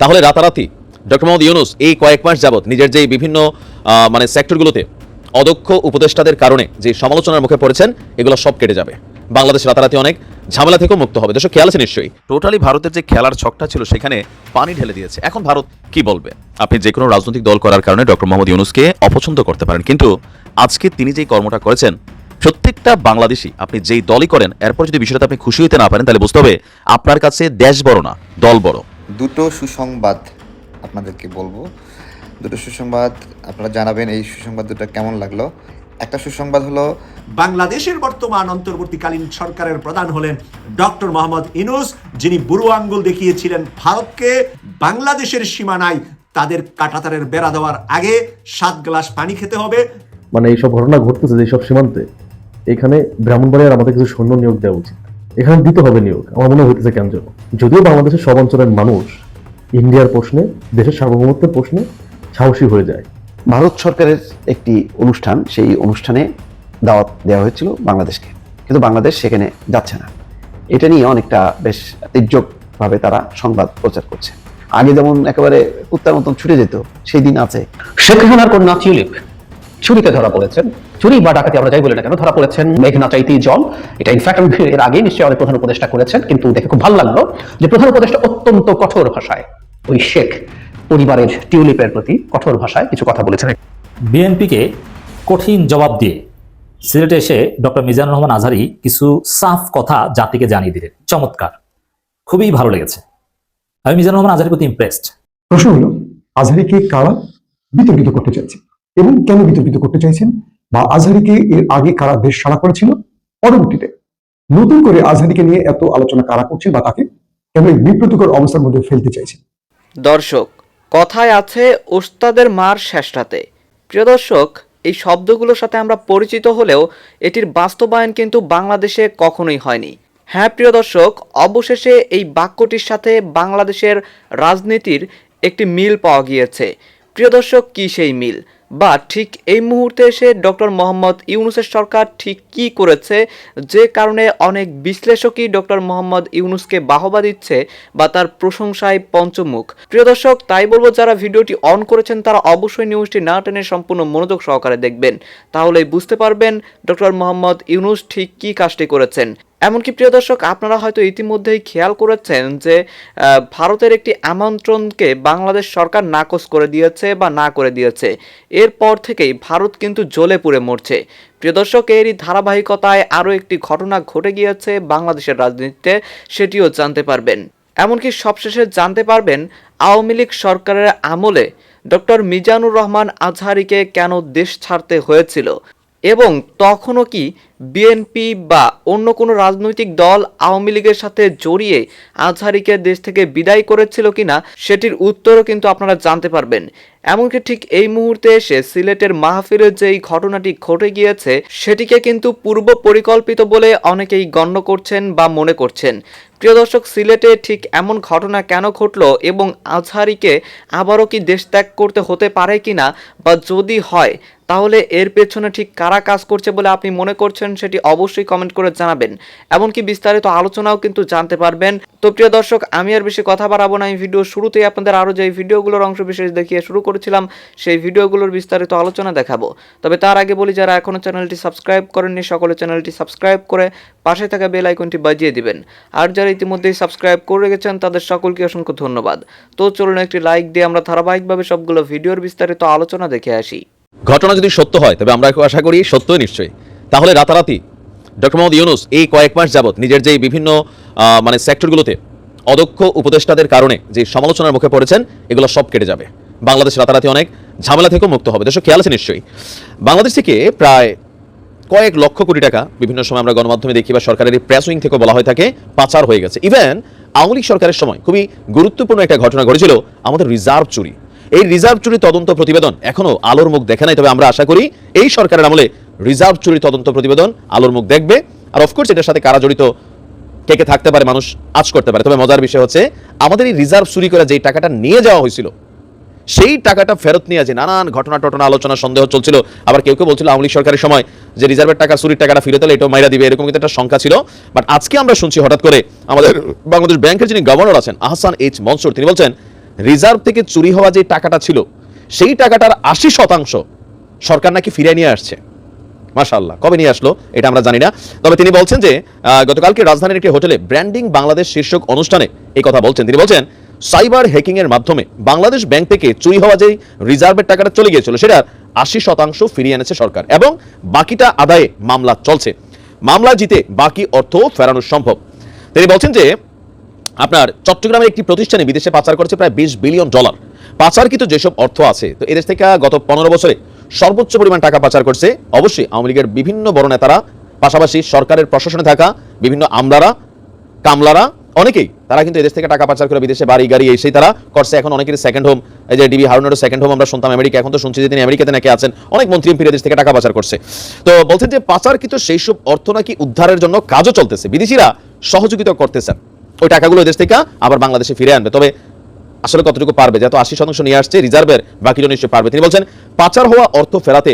তাহলে রাতারাতি, ডক্টর মোহাম্মদ ইউনুস, এই কয়েক মাস যাবত নিজের যে বিভিন্ন মানে সেক্টরগুলোতে অদক্ষ উপদেষ্টাদের কারণে যে সমালোচনার মুখে পড়েছেন, এগুলো সব কেটে যাবে। বাংলাদেশ রাতারাতি অনেক ঝামেলা থেকেও মুক্ত হবে। দেশ খেয়াল আছে নিশ্চয়ই? টোটালি ভারতের যে খেলার ছকটা ছিল, সেখানে পানি ঢেলে দিয়েছে। এখন ভারত কি বলবে? আপনি যে কোনো রাজনৈতিক দল করার কারণে ডক্টর মোহাম্মদ ইউনুসকে অপছন্দ করতে পারেন। কিন্তু আজকে তিনি যেই কর্মটা করেছেন, প্রত্যেকটা বাংলাদেশি, আপনি যেই দলই করেন, এরপর যদি বিষয়টা আপনি খুশি হইতে না পারেন, তাহলে বুঝতে হবে আপনার কাছে দেশ বড় না, দল বড়। দুটো সুসংবাদ আপনাদেরকে বলব। দুটো সুসংবাদ আপনারা জানাবেন এই সুসংবাদ দুটো কেমন লাগল। একটা সুসংবাদ হলো বাংলাদেশের বর্তমান অন্তর্বর্তীকালীন সরকারের প্রধান হলেন ডক্টর মোহাম্মদ ইনুস যিনি বুড়ো আঙ্গুল দেখিয়েছিলেন ভারতকে। বাংলাদেশের সীমানায় তাদের কাটাতারের বেড়া দেওয়ার আগে সাত গ্লাস পানি খেতে হবে। মানে এইসব ঘটনা ঘটতেছে যেসব সীমান্তে এখানে ব্রাহ্মণবাড়িয়ার আমাদের কিছু সৈন্য নিয়োগ দেওয়া উচিত। এখানে দিতে হবে নিয়োগ। আমার মনে হইতেছে কেন যেন। যদিও বাংলাদেশের সব অঞ্চলের মানুষ ইন্ডিয়ার প্রশ্নে দেশের সার্বভৌমত্বের প্রশ্নে সাহসী হয়ে যায়। ভারত সরকারের একটি অনুষ্ঠান সেই অনুষ্ঠানে দাওয়াত দেওয়া হয়েছিল বাংলাদেশকে। কিন্তু বাংলাদেশ সেখানে যাচ্ছে না। এটা নিয়ে অনেকটা বেশ তীর্যকভাবে তারা সংবাদ প্রচার করছে। আগে যেমন একেবারে কুত্তার মতন ছুটে যেত সেই দিন আছে। শেখ হাসিনার কন্যা টিউলিপ। চুরিতে ধরা পড়েছেন। চুরি বা ডাকাতি আমরা যাই বলি না কেন ধরা পড়েছেন মেঘনা চাইতেই জল। এটা ইনফ্যাক্ট আমি এর আগে নিশ্চয়ই অনেক প্রধান উপদেষ্টা করেছেন কিন্তু দেখে খুব ভালো লাগল যে প্রধান উপদেষ্টা অত্যন্ত কঠোর ভাষায় ওই শেখ পরিবারের টিউলিপের প্রতি কঠোর ভাষায় কিছু কথা বলেছেন। বিএনপিকে কঠিন জবাব দিয়ে সিলেটে এসে ডক্টর মিজানুর রহমান আজহারি কিছু সাফ কথা জাতিকে জানিয়ে দিলেন। চমৎকার। খুবই ভালো লেগেছে। আমি মিজানুর রহমান আজহারির প্রতি ইমপ্রেসড প্রশ্ন হলো আজহারিকে কারা বিতর্কিত করতে চাইছে? এবং কেন বিতর্কিত করতে চাইছেন? বা আজহারিকে এর আগে কারা বেশ সাড়া করেছিল? পরবর্তীতে নতুন করে আজহারিকে নিয়ে এত আলোচনা কারা করছে বা তাকে কেন এই বিব্রতকর অবস্থার মধ্যে ফেলতে চাইছে দর্শক, কথায় আছে ওস্তাদের মার শেষটাতে প্রিয় দর্শক, এই শব্দগুলোর সাথে আমরা পরিচিত হলেও এটির বাস্তবায়ন কিন্তু বাংলাদেশে কখনোই হয়নি। হ্যাঁ প্রিয় দর্শক, অবশেষে এই বাক্যটির সাথে বাংলাদেশের রাজনীতির একটি মিল পাওয়া গিয়েছে। প্রিয় দর্শক, কী সেই মিল? বা ঠিক এই মুহূর্তে এসে ডক্টর মোহাম্মদ ইউনুসের সরকার ঠিক কী করেছে? যে কারণে অনেক বিশ্লেষকই ডক্টর মোহাম্মদ ইউনুসকে বাহবা দিচ্ছে বা তার প্রশংসায় পঞ্চমুখ। প্রিয় দর্শক, তাই বলব যারা ভিডিওটি অন করেছেন, তারা অবশ্যই নিউজটি না টেনে সম্পূর্ণ মনোযোগ সহকারে দেখবেন। তাহলেই বুঝতে পারবেন ডক্টর মোহাম্মদ ইউনুস ঠিক কী কাজটি করেছেন। এমনকি প্রিয় দর্শক, আপনারা হয়তো ইতিমধ্যেই খেয়াল করেছেন যে ভারতের একটি আমন্ত্রণকে বাংলাদেশ সরকার নাকচ করে দিয়েছে বা না করে দিয়েছে। এরপর থেকেই ভারত কিন্তু জ্বলে পুড়ে মরছে। প্রিয় দর্শক, এরই ধারাবাহিকতায় আরও একটি ঘটনা ঘটে গিয়েছে বাংলাদেশের রাজনীতিতে, সেটিও জানতে পারবেন। এমনকি সবশেষে জানতে পারবেন, আওয়ামী লীগ সরকারের আমলে ডক্টর মিজানুর রহমান আজহারিকে কেন দেশ ছাড়তে হয়েছিল। এবং তখনও কি বিএনপি বা অন্য কোনো রাজনৈতিক দল আওয়ামী লীগের সাথে জড়িয়ে আজহারিকে দেশ থেকে বিদায় করেছিল কিনা সেটির উত্তরও কিন্তু আপনারা জানতে পারবেন। এমনকি ঠিক এই মুহূর্তে এসে সিলেটের মাহফিলের যেই ঘটনাটি ঘটে গিয়েছে, সেটিকে কিন্তু পূর্ব পরিকল্পিত বলে অনেকেই গণ্য করছেন বা মনে করছেন। প্রিয় দর্শক, সিলেটে ঠিক এমন ঘটনা কেন ঘটলো এবং আজহারিকে আবারও কি দেশ ত্যাগ করতে হতে পারে কিনা বা যদি হয় তাহলে এর পেছনে ঠিক কারা কাজ করছে বলে আপনি মনে করছেন সেটি অবশ্যই কমেন্ট করে জানাবেন। এমনকি বিস্তারিত আলোচনাও কিন্তু জানতে পারবেন। তো প্রিয় দর্শক, আমি আর বেশি কথা বাড়াবো না। এই ভিডিও শুরুতেই আপনাদের আরও যে ভিডিওগুলোর অংশ বিশেষ দেখিয়ে শুরু করেছিলাম, সেই ভিডিওগুলোর বিস্তারিত আলোচনা দেখাবো। তবে তার আগে বলি, যারা এখনও চ্যানেলটি সাবস্ক্রাইব করেননি, সকলে চ্যানেলটি সাবস্ক্রাইব করে পাশে থাকা বেল আইকনটি বাজিয়ে দিবেন। আর যারা ইতিমধ্যেই সাবস্ক্রাইব করে রেখেছেন, তাদের সকলকে অসংখ্য ধন্যবাদ। তো চলুন একটি লাইক দিয়ে আমরা ধারাবাহিকভাবে সবগুলো ভিডিওর বিস্তারিত আলোচনা দেখে আসি। ঘটনা যদি সত্য হয়, তবে আমরা আশা করি সত্যই নিশ্চয়ই। তাহলে রাতারাতি, ডক্টর মোহাম্মদ ইউনুস এই কয়েক মাস যাবত নিজের যে বিভিন্ন মানে সেক্টরগুলোতে অদক্ষ উপদেষ্টাদের কারণে যে সমালোচনার মুখে পড়েছেন, এগুলো সব কেটে যাবে। বাংলাদেশ রাতারাতি অনেক ঝামেলা থেকেও মুক্ত হবে। দেশ খেয়াল আছে নিশ্চয়ই। বাংলাদেশ থেকে প্রায় কয়েক লক্ষ কোটি টাকা বিভিন্ন সময় আমরা গণমাধ্যমে দেখি বা সরকারের এই প্রেস উইং থেকে বলা হয়ে থাকে, পাচার হয়ে গেছে। ইভেন আওয়ামী লীগ সরকারের সময় খুবই গুরুত্বপূর্ণ একটা ঘটনা ঘটেছিল, আমাদের রিজার্ভ চুরি। এই রিজার্ভ চুরি তদন্ত প্রতিবেদন এখনও আলোর মুখ দেখে নাই, তবে আমরা আশা করি এই সরকারের আমলে রিজার্ভ চুরি তদন্ত প্রতিবেদন আলোর মুখ দেখবে। আর অফকোর্স এটার সাথে কারা জড়িত, কে কে থাকতে পারে, মানুষ আজ করতে পারে। তবে মজার বিষয় হচ্ছে, আমাদের এই রিজার্ভ চুরি করে যেই টাকাটা নিয়ে যাওয়া হয়েছিল, সেই টাকাটা ফেরত নিয়ে যে নানান ঘটনা টটনা আলোচনা সন্দেহ চলছিল, আবার কেউ কেউ বলছিল আওয়ামী সরকারের সময় যে রিজার্ভের টাকা, চুরির টাকাটা ফিরে দিলে এটাও মাইরা দিবে, এরকম কিন্তু একটা সংখ্যা ছিল। বাট আজকে আমরা শুনছি হঠাৎ করে আমাদের বাংলাদেশ ব্যাংকের যিনি গভর্নর আছেন, আহসান এইচ মনসুর, তিনি বলছেন রিজার্ভ থেকে চুরি হওয়া যে টাকাটা ছিল, সেই টাকাটার আশি শতাংশ সরকার নাকি ফিরিয়ে নিয়ে আসছে। মাশাল্লাহ কবে নিয়ে আসলো এটা আমরা জানি না। তবে তিনি বলছেন যে গতকালকে রাজধানীর একটি হোটেলে ব্র্যান্ডিং বাংলাদেশ শীর্ষক অনুষ্ঠানে এই কথা বলছেন। তিনি বলছেন, সাইবার হ্যাকিং এর মাধ্যমে বাংলাদেশ ব্যাংক থেকে চুরি হওয়া যে রিজার্ভের টাকাটা চলে গিয়েছিল, সেটার আশি শতাংশ ফিরিয়ে এনেছে সরকার এবং বাকিটা আদায়ে মামলা চলছে। মামলা জিতে বাকি অর্থ ফেরানো সম্ভব। তিনি বলছেন যে আপনার চট্টগ্রামের একটি প্রতিষ্ঠানে বিদেশে পাচার করেছে প্রায় বিশ বিলিয়ন ডলার। পাচারকৃত যেসব অর্থ আছে, তো এদেশ থেকে গত পনেরো বছরে সর্বোচ্চ পরিমাণ টাকা পাচার করছে, অবশ্যই আওয়ামী লীগের বিভিন্ন বড় নেতারা, পাশাপাশি সরকারের প্রশাসনে থাকা বিভিন্ন আমলারা, কামলারা, অনেকেই, তারা কিন্তু এদেশ থেকে টাকা পাচার করে বিদেশে বাড়ি গাড়ি এসেই তারা করছে। এখন অনেকের সেকেন্ড হোম এই যে ডিবি হারুনেরও সেকেন্ড হোম আমরা শুনতাম আমেরিকা, এখন তো শুনছি যে তিনি আমেরিকাতে নাকি আছেন। অনেক মন্ত্রী এমপি দেশ থেকে টাকা পাচার করছে। তো বলছেন যে পাচারকৃত সেই সব অর্থ নাকি উদ্ধারের জন্য কাজও চলতেছে। বিদেশিরা সহযোগিতা করতেছেন। ওই টাকাগুলো দেশ থেকে আবার বাংলাদেশে ফিরে আনবে। তবে আসলে কতটুকু পারবে? যেহেতু আশি শতাংশ নিয়ে আসছে, রিজার্ভের বাকিটা নিশ্চয়ই পারবে। তিনি বলছেন, পাচার হওয়া অর্থ ফেরাতে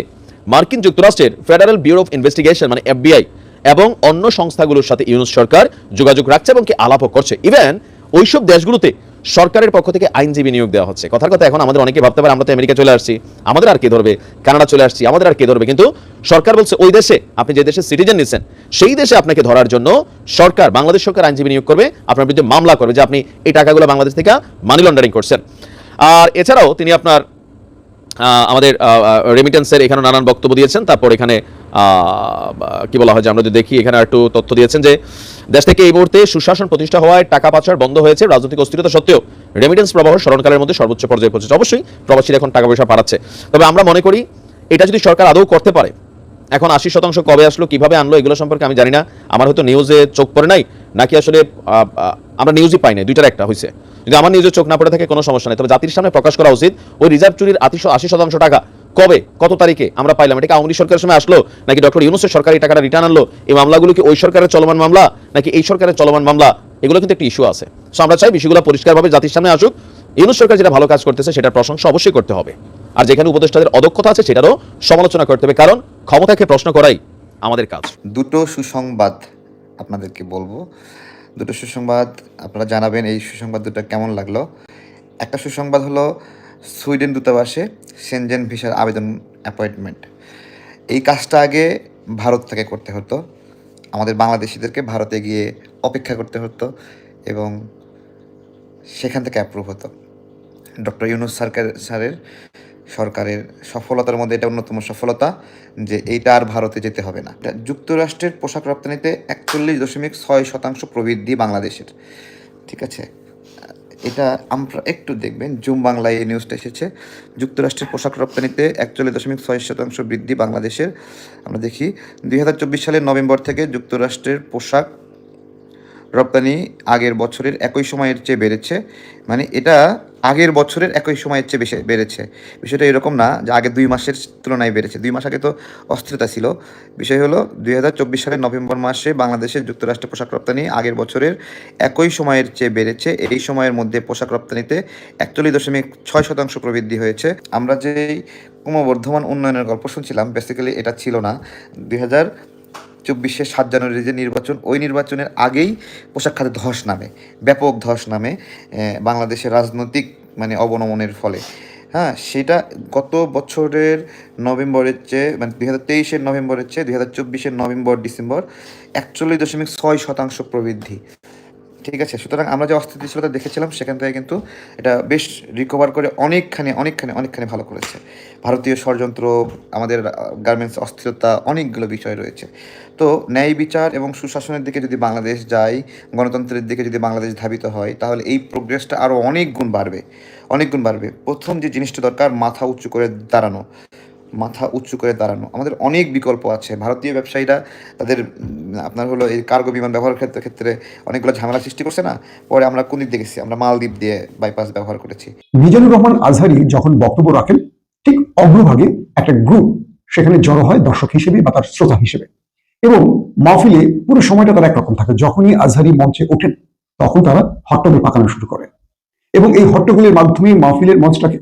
মার্কিন যুক্তরাষ্ট্রের ফেডারেল ব্যুরো অফ ইনভেস্টিগেশন মানে এফবিআই এবং অন্য সংস্থাগুলোর সাথে ইউনুস সরকার যোগাযোগ রাখছে এবং কি আলাপও করছে। ইভেন, ওইসব দেশগুলোতে সরকারের পক্ষ থেকে আইনজীবী নিয়োগ দেওয়া হচ্ছে। কথার কথা এখন আমাদের অনেকে ভাবতে পারে, আমরা তো আমেরিকা চলে আসছি। আমাদের আর কে ধরবে? কানাডা চলে আসছি, আমাদের আর কে ধরবে? কিন্তু সরকার বলছে, ওই দেশে, আপনি যে দেশে সিটিজেন নিচ্ছেন, সেই দেশে আপনাকে ধরার জন্য সরকার, বাংলাদেশ সরকার আইনজীবী নিয়োগ করবে, আপনার বিরুদ্ধে মামলা করবে যে আপনি এই টাকাগুলো বাংলাদেশ থেকে মানি লন্ডারিং করছেন। আর এছাড়াও তিনি আপনার আমাদের রেমিটেন্সের এখানে নানান বক্তব্য দিয়েছেন। তারপর এখানে কি বলা হয় যে আমরা যদি দেখি, এখানে একটু তথ্য দিয়েছেন যে দেশ থেকে এই মুহূর্তে সুশাসন প্রতিষ্ঠা হওয়ায় টাকা পাচার বন্ধ হয়েছে রাজনৈতিক অস্থিরতা সত্ত্বেও। রেমিটেন্স প্রবাহ স্মরণকালের মধ্যে সর্বোচ্চ পর্যায়ে পৌঁছেছে। অবশ্যই প্রবাসীরা এখন টাকা পয়সা পাঠাচ্ছে। তবে আমরা মনে করি, এটা যদি সরকার আদৌ করতে পারে, এখন আশি শতাংশ কবে আসলো, কীভাবে আনলো, এগুলো সম্পর্কে আমি জানি না। আমার হয়তো নিউজে চোখ পড়ে নাই, নাকি আসলে আমরা নিউজই পাই নাই, দুইটার একটা হয়েছে যদি আমার নিউজে চোখ না পড়ে থাকে, কোনো সমস্যা নেই। তবে জাতির সামনে প্রকাশ করা উচিত, ওই রিজার্ভ চুরির আশি শতাংশ টাকা কবে? কত তারিখে? আমরা পাইলাম। এটা কি আওয়ামী সরকারের সময় আসলো? নাকি ডক্টর ইউনুসের সরকার এই টাকাটা রিটার্ন আনলো? এই মামলাগুলো কি ওই সরকারের চলমান মামলা? নাকি এই সরকারের চলমান মামলা? এগুলো কিন্তু একটা ইস্যু আছে। সো আমরা চাই বিষয়গুলো পরিষ্কারভাবে জাতির সামনে আসুক। ইউনুস সরকার যেটা ভালো কাজ করতেছে, সেটার প্রশংসা অবশ্যই করতে হবে। আর যেখানে উপদেষ্টাদের অদক্ষতা আছে, সেটারও সমালোচনা করতে হবে। কারণ ক্ষমতাকে প্রশ্ন করাই আমাদের কাজ। দুটো সুসংবাদ আপনাদেরকে বলব। দুটো সুসংবাদ, আপনারা জানাবেন এই সুসংবাদ দুটো কেমন লাগল। একটা সুসংবাদ হলো সুইডেন দূতাবাসে সেনজেন ভিসার আবেদন অ্যাপয়েন্টমেন্ট এই কাজটা আগে ভারত থেকে করতে হতো। আমাদের বাংলাদেশিদেরকে ভারতে গিয়ে অপেক্ষা করতে হতো এবং সেখান থেকে অ্যাপ্রুভ হতো। ডক্টর ইউনুস সরকার স্যারের সরকারের সফলতার মধ্যে এটা অন্যতম সফলতা যে এইটা আর ভারতে যেতে হবে না। যুক্তরাষ্ট্রের পোশাক রপ্তানিতে একচল্লিশ দশমিক ছয় শতাংশ প্রবৃদ্ধি বাংলাদেশের। ঠিক আছে? এটা আমরা একটু দেখবেন। জুম বাংলায় এই নিউজটা এসেছে। যুক্তরাষ্ট্রের পোশাক রপ্তানিতে একচল্লিশ দশমিক ছয় শতাংশ বৃদ্ধি বাংলাদেশের। আমরা দেখি, দুই হাজার চব্বিশ সালের নভেম্বর থেকে যুক্তরাষ্ট্রের পোশাক রপ্তানি আগের বছরের একই সময়ের চেয়ে বেড়েছে। মানে এটা আগের বছরের একই সময়ের চেয়ে বেশি বেড়েছে। বিষয়টা এরকম না যে আগে দুই মাসের তুলনায় বেড়েছে। দুই মাস আগে তো অস্থিরতা ছিল। বিষয় হলো দুই হাজার চব্বিশ সালের নভেম্বর মাসে বাংলাদেশের যুক্তরাষ্ট্রে পোশাক রপ্তানি আগের বছরের একই সময়ের চেয়ে বেড়েছে। এই সময়ের মধ্যে পোশাক রপ্তানিতে একচল্লিশ দশমিক ছয় শতাংশ প্রবৃদ্ধি হয়েছে। আমরা যেই ক্রমবর্ধমান উন্নয়নের গল্প শুনছিলাম বেসিক্যালি এটা ছিল না। দুই চব্বিশে সাত জানুয়ারি যে নির্বাচন, ওই নির্বাচনের আগেই পোশাক খাতে ধস নামে। ব্যাপক ধস নামে বাংলাদেশের রাজনৈতিক মানে অবনমনের ফলে। হ্যাঁ সেটা গত বছরের নভেম্বরের চেয়ে মানে দুই হাজার তেইশের নভেম্বরের চেয়ে দুই হাজার চব্বিশের নভেম্বর, ডিসেম্বর একচল্লিশ দশমিক ছয় শতাংশ প্রবৃদ্ধি। ঠিক আছে? সুতরাং আমরা যে অস্থিতিশীলতা দেখেছিলাম, সেখান থেকে কিন্তু এটা বেশ রিকভার করে অনেকখানি অনেকখানি অনেকখানি ভালো করেছে। ভারতীয় ষড়যন্ত্র, আমাদের গার্মেন্টস অস্থিরতা অনেকগুলো বিষয় রয়েছে। তো ন্যায় বিচার এবং সুশাসনের দিকে যদি বাংলাদেশ যায়, গণতন্ত্রের দিকে যদি বাংলাদেশ ধাবিত হয়, তাহলে এই প্রোগ্রেসটা আরও অনেক গুণ বাড়বে। অনেক গুণ বাড়বে। প্রথম যে জিনিসটা দরকার, মাথা উঁচু করে দাঁড়ানো। মাথা উঁচু করে দাঁড়ানো। আমাদের অনেক বিকল্প আছে। ভারতীয় ব্যবসায়ীরা তাদের আপনার হলো এই কার্গো বিমান ব্যবহারের ক্ষেত্রে ক্ষেত্রে অনেকগুলো ঝামেলা সৃষ্টি করছে না? পরে আমরা কোন দিক দিয়ে গেছি? আমরা মালদ্বীপ দিয়ে বাইপাস ব্যবহার করেছি। মিজানুর রহমান আজহারি যখন বক্তব্য রাখেন অগ্রভাগে একটা গ্রুপ সেখানে জড়ো হয় দর্শক হিসেবে বা তার শ্রোতা হিসেবে। এবং মাহফিলে পুরো সময়টা তারা একরকম থাকে। যখনই আজহারি মঞ্চে ওঠেন, তখন তারা হট্টগোল পাকানো শুরু করে। এবং এই হট্টগোলের মাধ্যমে মাহফিলের মঞ্চটাকে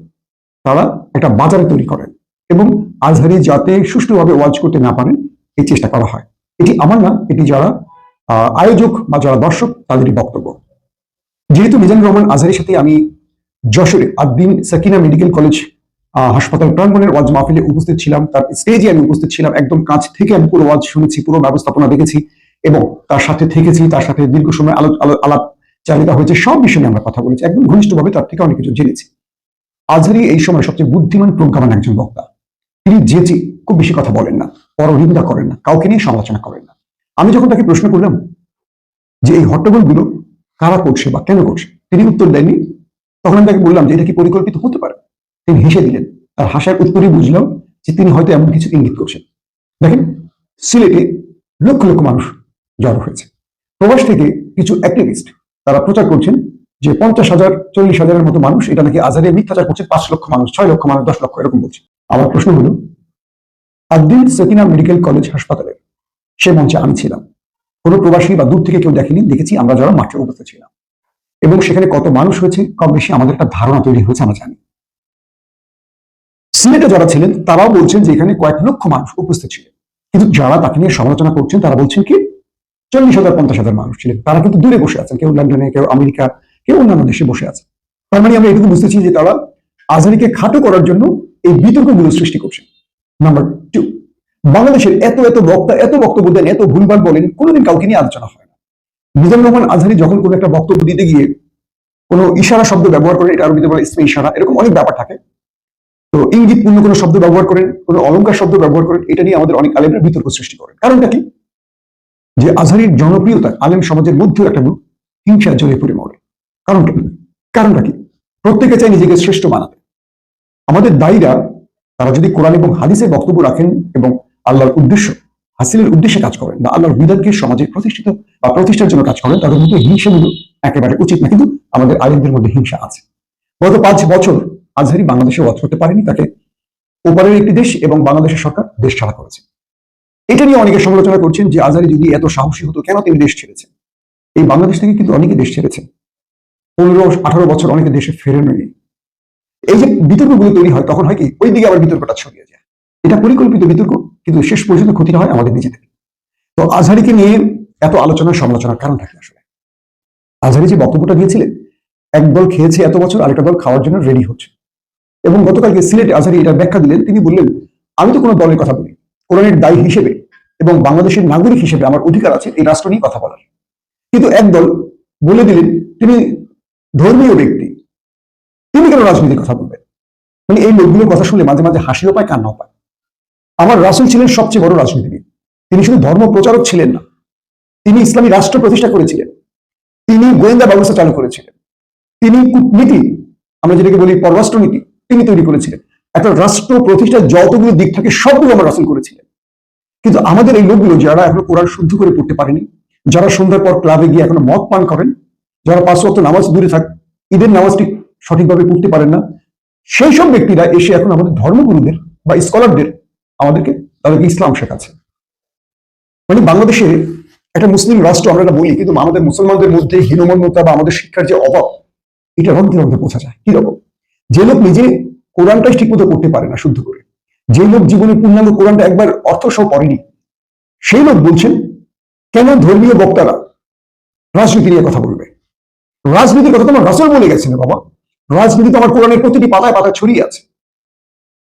তারা একটা বাজারে তৈরি করেন এবং আজহারি যাতে সুষ্ঠুভাবে ওয়াজ করতে না পারেন, এই চেষ্টা করা হয়। এটি আমার না, এটি যারা আয়োজক বা যারা দর্শক, তাদেরই বক্তব্য। যেহেতু মিজানুর রহমান আজহারির সাথে আমি যশোরে আদ্দিন সাকিনা মেডিকেল কলেজ হাসপাতাল প্রাঙ্গণের ওয়াজ মাহফিলে উপস্থিত ছিলাম, তার স্টেজে আমি উপস্থিত ছিলাম, একদম কাছ থেকে আমি পুরো ওয়াজ শুনেছি, পুরো ব্যবস্থাপনা দেখেছি এবং তার সাথে থেকেছি, তার সাথে দীর্ঘ সময় আলো, আলো- আলাপ চালিত হয়েছে, সব বিষয় নিয়ে আমরা কথা বলেছি, একদম ঘনিষ্ঠভাবে তার থেকে অনেক কিছু জেনেছি। আজহারি এই সময় সবচেয়ে বুদ্ধিমান প্রজ্ঞাবান একজন বক্তা। তিনি যেচে খুব বেশি কথা বলেন না, পরনিন্দা করেন না, কাউকে নিয়ে সমালোচনা করেন না। আমি যখন তাকে প্রশ্ন করলাম যে এই হট্টগোলগুলো কারা করছে বা কেন করছে, তিনি উত্তর দেননি। তখন আমি তাকে বললাম যে এটা কি পরিকল্পিত হতে পারে? তিনি হেসে দিলেন। তার হাসার উত্তরই বুঝলাম যে তিনি হয়তো এমন কিছু ইঙ্গিত করছেন। দেখেন, সিলেটে লক্ষ লক্ষ মানুষ জড়ো হয়েছে। প্রবাস থেকে কিছু অ্যাক্টিভিস্ট তারা প্রচার করছেন যে পঞ্চাশ হাজার, চল্লিশ হাজারের মতো মানুষ এটা নাকি আজারে মিথ্যাচার করছে, পাঁচ লক্ষ মানুষ, ছয় লক্ষ মানুষ, দশ লক্ষ, এরকম বলছে। আমার প্রশ্ন হলো আদ্দিন সকিনা মেডিকেল কলেজ হাসপাতালে সে মঞ্চে আমি ছিলাম। কোনো প্রবাসী বা দূর থেকে কেউ দেখেনি, দেখেছি আমরা যারা মাঠে উপস্থিত ছিলাম। এবং সেখানে কত মানুষ হয়েছে, কম বেশি আমাদের একটা ধারণা তৈরি হয়েছে, আমরা জানি। সিলেটে যারা ছিলেন, তারাও বলছেন যে এখানে কয়েক লক্ষ মানুষ উপস্থিত ছিলেন। কিন্তু যারা তাকে নিয়ে সমালোচনা করছেন, তারা বলছেন কি, চল্লিশ হাজার, পঞ্চাশ হাজার মানুষ ছিলেন। তারা কিন্তু দূরে বসে আছেন, কেউ লন্ডনে, কেউ আমেরিকা, কেউ অন্যান্য দেশে বসে আছে তার মানে আমরা এটুকু বুঝতেছি যে তারা আজহারিকে খাটো করার জন্য এই বিতর্কগুলো সৃষ্টি করছেন। নাম্বার টু বাংলাদেশের এত এত বক্তা, এত বক্তব্য দেন, এত ভুলভাল বলেন, কোনোদিন কাউকে নিয়ে আলোচনা হয় না। মিজানুর রহমান আজহারি যখন কোনো একটা বক্তব্য দিতে গিয়ে কোনো ইশারা শব্দ ব্যবহার করেন, এটা আরবিতে বলে ইসমে ইশারা, এরকম অনেক ব্যাপার থাকে। তো ইঙ্গিতপূর্ণ কোনো শব্দ ব্যবহার করেন, কোনো অলংকার শব্দ ব্যবহার করেন, এটা নিয়ে আমাদের অনেক আলেমরা বিতর্ক সৃষ্টি করেন। কারণটা কি? যে আজহারির জনপ্রিয়তা আলেম সমাজের মধ্যেও একটা হিংসা জড়িয়ে পড়ে মরে। কারণটা কারণটা কি? প্রত্যেকে চায় নিজেকে শ্রেষ্ঠ বানাতে। আমাদের দায়ীরা, তারা যদি কোরআন এবং হাদিসের বক্তব্য রাখেন এবং আল্লাহর উদ্দেশ্য, হাসিলের উদ্দেশ্যে কাজ করেন বা আল্লাহর বিধানকে সমাজে প্রতিষ্ঠিত বা প্রতিষ্ঠার জন্য কাজ করেন, তাদের মধ্যে হিংসাগুলো একেবারে উচিত না। কিন্তু আমাদের আলেমদের মধ্যে হিংসা আছে। গত পাঁচ বছর আজহারি বাংলাদেশে ওয়াজ করতে পারেনি, তাকে ওপারের একটি দেশ এবং বাংলাদেশের সরকার দেশ ছাড়া করেছে। এটা নিয়ে অনেকে সমালোচনা করছেন যে আজহারি যদি এত সাহসী হতো, কেন তিনি দেশ ছেড়েছেন? এই বাংলাদেশ থেকে কিন্তু অনেকে দেশ ছেড়েছেন পনেরো, আঠারো বছর অনেকে দেশে ফেরেননি। এই যে বিতর্কগুলো তৈরি হয়, তখন হয় কি ওই দিকে আবার বিতর্কটা ছড়িয়ে যায়। এটা পরিকল্পিত বিতর্ক, কিন্তু শেষ পর্যন্ত ক্ষতিটা হয় আমাদের নিজেদের। তো আজহারিকে নিয়ে এত আলোচনা, সমালোচনার কারণটা কি আসলে? আজহারি যে বক্তব্যটা দিয়েছিলেন, এক দল খেয়েছে এত বছর, আরেকটা দল খাওয়ার জন্য রেডি হচ্ছে। এবং গতকালকে সিলেটে আজহারি এটা ব্যাখ্যা দিলেন, তিনি বললেন, আমি তো কোনো দলের কথা বলি, কোরআনের দায়ী হিসেবে এবং বাংলাদেশের নাগরিক হিসেবে আমার অধিকার আছে এই রাষ্ট্র নিয়ে কথা বলার। কিন্তু একদল বলে দিলেন, তিনি ধর্মীয় ব্যক্তি, তিনি কেন রাজনীতির কথা বলবেন? মানে এই লোকগুলোর কথা শুনলে মাঝে মাঝে হাসিও পায়, কান্নাও পায়। আমার রাসুল ছিলেন সবচেয়ে বড় রাজনীতিবিদ। তিনি শুধু ধর্ম প্রচারক ছিলেন না, তিনি ইসলামী রাষ্ট্র প্রতিষ্ঠা করেছিলেন, তিনি গোয়েন্দা ব্যবস্থা চালু করেছিলেন, তিনি কূটনীতি, আমরা যেটাকে বলি পররাষ্ট্র নীতি তিনি তৈরি করেছিলেন। একটা রাষ্ট্র প্রতিষ্ঠার যতগুলো দিক থাকে, সবগুলো আমার রাসুল করেছিলেন। কিন্তু আমাদের এই লোকগুলো যারা এখন কোরআন শুদ্ধ করে পড়তে পারেনি, যারা সন্ধ্যার পর ক্লাবে গিয়ে এখনও মদ পান করেন, যারা পাঁচ ওয়াক্ত নামাজ দূরে থাক, ঈদের নামাজটি সঠিকভাবে পড়তে পারেন না, সেই সব ব্যক্তিরা এসে এখন আমাদের ধর্মগুরুদের বা স্কলারদের আমাদেরকে, তাদেরকে ইসলাম শেখাচ্ছে। মানে বাংলাদেশে একটা মুসলিম রাষ্ট্র আমরা বলি, কিন্তু আমাদের মুসলমানদের মধ্যে হীনমন্যতা বা আমাদের শিক্ষার যে অভাব, এটা রন্ধ্রে রন্ধ্রে বোঝা যায় কীরকম? যে লোক নিজে কোরআনটাই ঠিকমতো করতে পারে না, শুদ্ধ করে। যে লোক জীবনে পূর্ণাঙ্গ কোরআনটা একবার অর্থ সহ পড়েনি সেই লোক বলছেন, কেন ধর্মীয় বক্তারা রাজনীতি নিয়ে কথা বলবে? রাজনীতির কথা তোমার রাসল বলে গেছেন বাবা। রাজনীতি তো আমার কোরআনের প্রতিটি পাতায় পাতায় ছড়িয়ে আছে।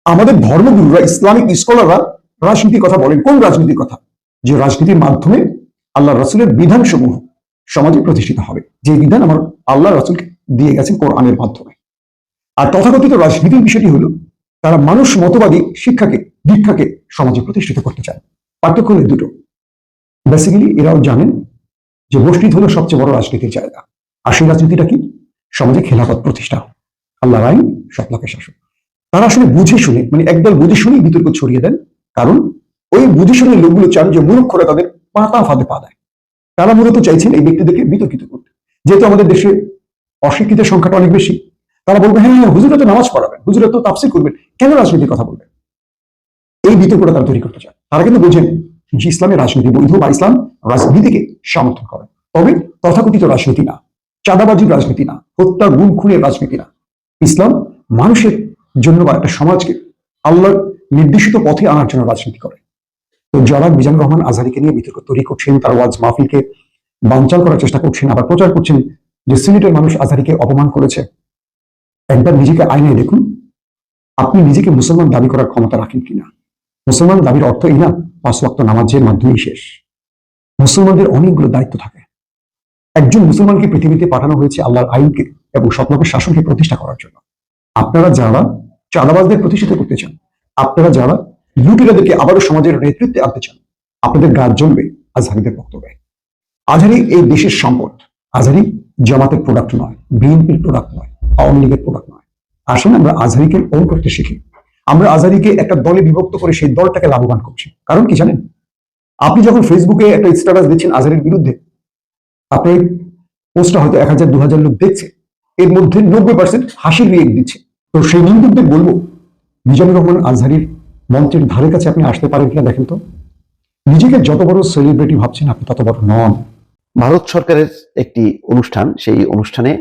আমাদের ধর্মগুরুরা, ইসলামিক স্কলাররা রাজনীতির কথা বলেন। কোন রাজনীতির কথা? যে রাজনীতির মাধ্যমে আল্লাহ রাসুলের বিধানসমূহ সমাজে প্রতিষ্ঠিত হবে। যে বিধান আমার আল্লাহ রাসুলকে দিয়ে গেছেন কোরআনের মাধ্যমে। আর তথাকথিত রাজনীতির বিষয়টি হলো, তারা মানুষ মতবাদী শিক্ষাকে দীক্ষাকে সমাজে প্রতিষ্ঠিত করতে চায়। পার্থক্য দুটো। বেসিক্যালি এরাও জানেন যে মসজিদ হলো সবচেয়ে বড় রাজনীতির জায়গা। আর সেই রাজনীতিটা কি? সমাজে খেলাফত প্রতিষ্ঠা। আল্লাহ আইন সৎলাকে শাসক। তারা আসলে বুঝে শুনে মানে একদল বুঝে শুনেই বিতর্ক ছড়িয়ে দেন। কারণ ওই বুঝে শুনে লোকগুলো চান যে মূর্খরা তাদের পাতা ফাঁদে পা দেয়। তারা মূলত চাইছেন এই ব্যক্তিদেরকে বিতর্কিত করতে। যেহেতু আমাদের দেশে অশিক্ষিতের সংখ্যাটা অনেক বেশি তারা বলবে হ্যাঁ হ্যাঁ হুজুরা তো নামাজ পড়াবেন হুজুরা তো তাফসির করবেন। কেন রাজনীতির কথা বলবেন এই বিতর্কটা তারা তৈরি করতে চায়। তারা কিন্তু বোঝেন যে ইসলামের রাজনীতি বৈধ বা ইসলাম রাজনীতিকে সমর্থন করে। তবে তথাকথিত রাজনীতি না, চাঁদাবাজির রাজনীতি না হত্যা গুম খুনের রাজনীতি না। ইসলাম মানুষের জন্য বা একটা সমাজকে আল্লাহর নির্দেশিত পথে আনার জন্য রাজনীতি করে। তো যারা মিজান রহমান আজহারিকে নিয়ে বিতর্ক তৈরি করছেন, তার ওয়াজ মাহফিলকে বানচাল করার চেষ্টা করছেন, আবার প্রচার করছেন যে সিলেটের মানুষ আজহারিকে অপমান করেছে। একবার নিজেকে আয়নায় দেখুন, আপনি নিজেকে মুসলমান দাবি করার ক্ষমতা রাখেন কিনা? মুসলমান দাবির অর্থ এই না, পাঁচ ওয়াক্ত নামাজের মাধ্যমেই শেষ। মুসলমানদের অনেকগুলো দায়িত্ব থাকে। একজন মুসলমানকে পৃথিবীতে পাঠানো হয়েছে আল্লাহর আইনকে এবং স্বপ্নকে শাসনকে প্রতিষ্ঠা করার জন্য। আপনারা যারা চাঁদাবাজদের প্রতিষ্ঠিত করতে চান, আপনারা যারা লুটেরাদেরকে আবারও সমাজের নেতৃত্বে আনতে চান, আপনাদের গাছ জমবে, আজহারিদের বক্তব্যে আজহারি এই দেশের সম্পদ, আজহারি জামাতের প্রোডাক্ট নয়, বিএনপির প্রোডাক্ট নয়। আওয়ামী লীগের প্রোডাক্ট নয়। আসুন আমরা আজহারিকে ওন করতে শিখি। আমরা আজহারিকে একটা দলে বিভক্ত করে সেই দলটাকে লাভবান করছি। কারণ কি জানেন? আপনি যখন ফেসবুকে একটা স্ট্যাটাস দিচ্ছেন আজহারির বিরুদ্ধে আপনার পোস্টটা হয়তো এক হাজার, দু হাজার লোক দেখছে। এর মধ্যে নব্বই পার্সেন্ট হাসির রিয়েক্ট দিচ্ছে। তো সেই নিন্দুকদের বলব মিজানুর রহমান আজহারির মঞ্চের ধারে কাছে আপনি আসতে পারেন কিনা দেখেন তো। নিজেকে যত বড় সেলিব্রিটি ভাবছেন আপনি তত বড় নন। ভারত সরকারের একটি অনুষ্ঠান, সেই অনুষ্ঠানে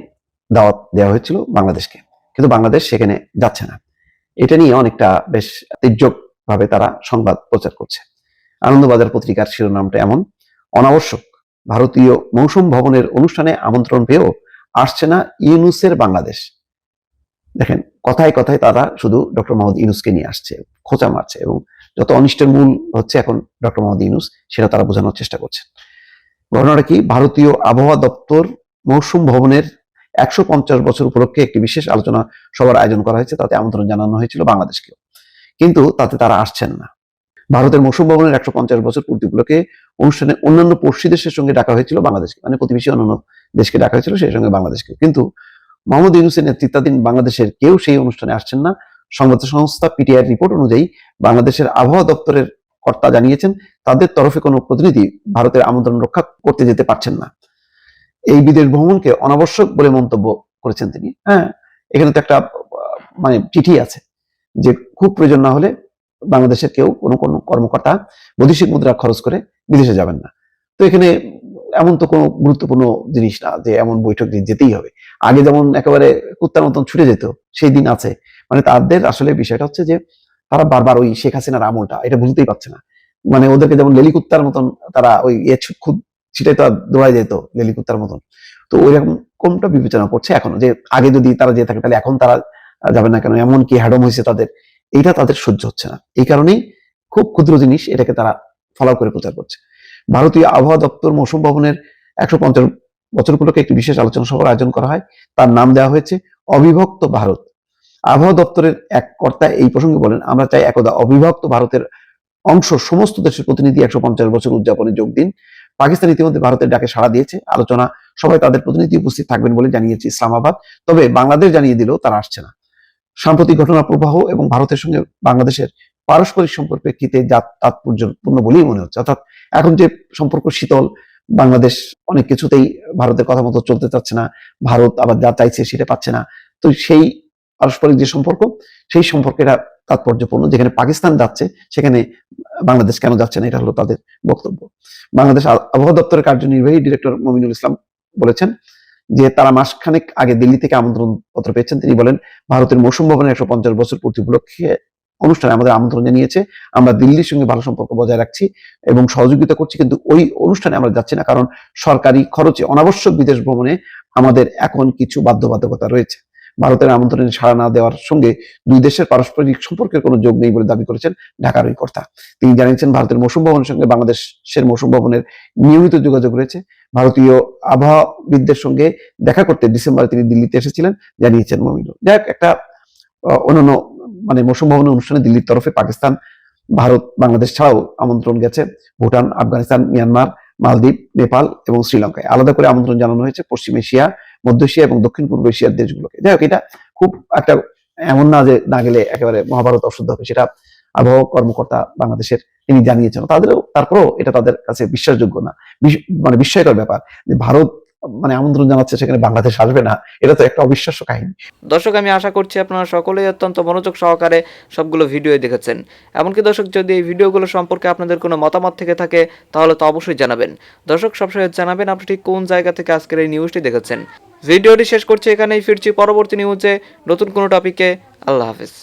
দাওয়াত দেওয়া হয়েছিল বাংলাদেশকে। কিন্তু বাংলাদেশ সেখানে যাচ্ছে না। এটা নিয়ে অনেকটা বেশ ভাবে তারা সংবাদ প্রচার করছে। আনন্দবাজার পত্রিকার শিরোনামটা এমন, অনাবশ্যক, ভারতীয় মৌসুম ভবনের অনুষ্ঠানে আমন্ত্রণ পেয়েও আসছে না ইউনুসের বাংলাদেশ। দেখেন, কথায় কথায় তারা শুধু ডক্টর মোহাম্মদ ইউনুসকে নিয়ে আসছে, খোঁচা মারছে এবং যত অনিষ্টের মূল হচ্ছে এখন ডক্টর মোহাম্মদ ইউনুস, সেটা তারা বোঝানোর চেষ্টা করছে। ঘটনাটা কি? ভারতীয় আবহাওয়া দপ্তর মৌসুম ভবনের একশো পঞ্চাশ বছর উপলক্ষে একটি বিশেষ আলোচনা সভার আয়োজন করা হয়েছে, তাতে আমন্ত্রণ জানানো হয়েছিল বাংলাদেশকেও। কিন্তু তাতে তারা আসছেন না। ভারতের মৌসুম ভবনের একশো পঞ্চাশ বছর পূর্তি উপলক্ষে অনুষ্ঠানে অন্যান্য পড়শি দেশের সঙ্গে ডাকা হয়েছিল বাংলাদেশকে মানে প্রতিবেশী অন্যান্য দেশকে ডাকা হয়েছিল সেই সঙ্গে বাংলাদেশকে কিন্তু মোহাম্মদ ইউনুসের নেতৃত্বাধীন বাংলাদেশের কেউ সেই অনুষ্ঠানে আসছেন না। সংবাদ সংস্থা পিটিআর রিপোর্ট অনুযায়ী বাংলাদেশের আবহাওয়া দপ্তরের কর্তা জানিয়েছেন, তাদের তরফে কোনো প্রতিনিধি ভারতের আমন্ত্রণ রক্ষা করতে যেতে পারছেন না। এই বিদেশ ভ্রমণকে অনাবশ্যক বলে মন্তব্য করেছেন তিনি। হ্যাঁ। এখানে তো একটা মানে চিঠি আছে যে খুব প্রয়োজন না হলে বাংলাদেশের কেউ কোনো কোনো কর্মকর্তা বৈদেশিক মুদ্রা খরচ করে বিদেশে যাবেন না। তো এখানে এমন তো কোনো গুরুত্বপূর্ণ জিনিস না যে এমন বৈঠক যেতেই হবে। আগে যেমন একেবারে কুত্তার মতন ছুটে যেত সেই দিন আছে। মানে তাদের আসলে বিষয়টা হচ্ছে যে তারা বারবার ওই শেখ হাসিনার আমলটা এটা বুঝতেই পারছে না। মানে ওদেরকে যেমন লেলি কুত্তার মতন তারা ওই খুব ছিটাই তো দৌড়াই যেত লেলি কুত্তার মতন। তো ওই রকম কোনটা বিবেচনা করছে এখনও যে আগে যদি তারা যেয়ে থাকে, তাহলে এখন তারা যাবে না কেন? এমন কি হ্যাডম হয়েছে তাদের? এইটা তাদের সহ্য হচ্ছে না। এই কারণেই খুব ক্ষুদ্র জিনিস এটাকে তারা ফলো করে প্রচার করছে। ভারতীয় আবহাওয়া দপ্তর মৌসুম ভবনের একশো পঞ্চাশ বছর উপলক্ষে একটি বিশেষ আলোচনা সভার আয়োজন করা হয়। তার নাম দেওয়া হয়েছে অবিভক্ত ভারত। আবহাওয়া দপ্তরের এক কর্তা এই প্রসঙ্গে বলেন, আমরা চাই একদা অবিভক্ত ভারতের অংশ সমস্ত দেশের প্রতিনিধি একশো পঞ্চাশ বছর উদযাপনে যোগ দিন। পাকিস্তান ইতিমধ্যে ভারতের ডাকে সাড়া দিয়েছে। আলোচনা সবাই তাদের প্রতিনিধি উপস্থিত থাকবেন বলে জানিয়েছে ইসলামাবাদ। তবে বাংলাদেশ জানিয়ে দিলেও তারা আসছে না। সাম্প্রতিক ঘটনা প্রবাহ এবং ভারতের সঙ্গে বাংলাদেশের পারস্পরিক সম্পর্ক প্রেক্ষিতে যা তাৎপর্যপূর্ণ বলেই মনে হচ্ছে। অর্থাৎ এখন যে সম্পর্ক শীতল, বাংলাদেশ অনেক কিছুতেই ভারতের কথা মতো চলতে চাচ্ছে না। ভারত আবার যা চাইছে সেটা পাচ্ছে না। তো সেই পারস্পরিক যে সম্পর্ক, সেই সম্পর্কেটা তাৎপর্যপূর্ণ। যেখানে পাকিস্তান যাচ্ছে, সেখানে বাংলাদেশ কেন যাচ্ছে না, এটা হলো তাদের বক্তব্য। বাংলাদেশ আবহাওয়া দপ্তরের কার্যনির্বাহী ডিরেক্টর মমিনুল ইসলাম বলেছেন যে তারা মাসখানেক আগে দিল্লি থেকে আমন্ত্রণ পত্র পেয়েছেন। তিনি বলেন, ভারতের মৌসুম ভবনের একশো পঞ্চাশ বছর পূর্তি উপলক্ষে অনুষ্ঠানে আমাদের আমন্ত্রণ জানিয়েছে। আমরা দিল্লির সঙ্গে ভালো সম্পর্ক বজায় রাখছি এবং সহযোগিতা করছি, কিন্তু ওই অনুষ্ঠানে আমরা যাচ্ছি না, কারণ সরকারি খরচে অনাবশ্যক বিদেশ ভ্রমণে আমাদের এখন কিছু বাধ্যবাধকতা রয়েছে। ভারতের আমন্ত্রণে সাড়া না দেওয়ার সঙ্গে দুই দেশের পারস্পরিক সম্পর্কের কোনো যোগ নেই বলে দাবি করেছেন ঢাকার ওই কর্তা। তিনি জানিয়েছেন, ভারতের মৌসুম ভবনের সঙ্গে বাংলাদেশের মৌসুম ভবনের নিয়মিত যোগাযোগ রয়েছে। ভারতীয় আবহাওয়াবিদদের সঙ্গে দেখা করতে ডিসেম্বরে তিনি দিল্লিতে এসেছিলেন, জানিয়েছেন মমিনুল। যাই একটা অন্যান্য মানে মৌসুম ভবনের অনুষ্ঠানে দিল্লির তরফে পাকিস্তান, ভারত, বাংলাদেশ ছাড়াও আমন্ত্রণ গেছে ভুটান, আফগানিস্তান, মিয়ানমার, মালদ্বীপ, নেপাল এবং শ্রীলঙ্কায়। আলাদা করে আমন্ত্রণ জানানো হয়েছে পশ্চিম এশিয়া মধ্য এশিয়া এবং দক্ষিণ পূর্ব এশিয়ার দেশগুলোকে। যাই হোক, এটা খুব একটা এমন না যে না গেলে একেবারে মহাভারত অশুদ্ধ হবে, সেটা আবহাওয়া কর্মকর্তা বাংলাদেশের তিনি জানিয়েছেন। তাদেরও, তারপরেও এটা তাদের কাছে বিশ্বাসযোগ্য না। মানে বিস্ময়কর ব্যাপার যে ভারত মানে আমন্ত্রণ জানাচ্ছে সেখানে বাংলাদেশ আসবে না, এটা তো একটা অবিশ্বাস্য কাহিনী। দর্শক, আমি আশা করছি আপনারা সকলেই অত্যন্ত মনোযোগ সহকারে সবগুলো ভিডিও দেখেছেন। এমনকি দর্শক, যদি এই ভিডিওগুলো সম্পর্কে আপনাদের কোনো মতামত থেকে থাকে, তাহলে তো অবশ্যই জানাবেন। দর্শক সবসময় জানাবেন আপনি ঠিক কোন জায়গা থেকে আজকের এই নিউজটি দেখেছেন। ভিডিওটি শেষ করছি এখানেই, ফিরছি পরবর্তী নিউজে নতুন কোনো টপিকে আল্লাহ হাফিজ।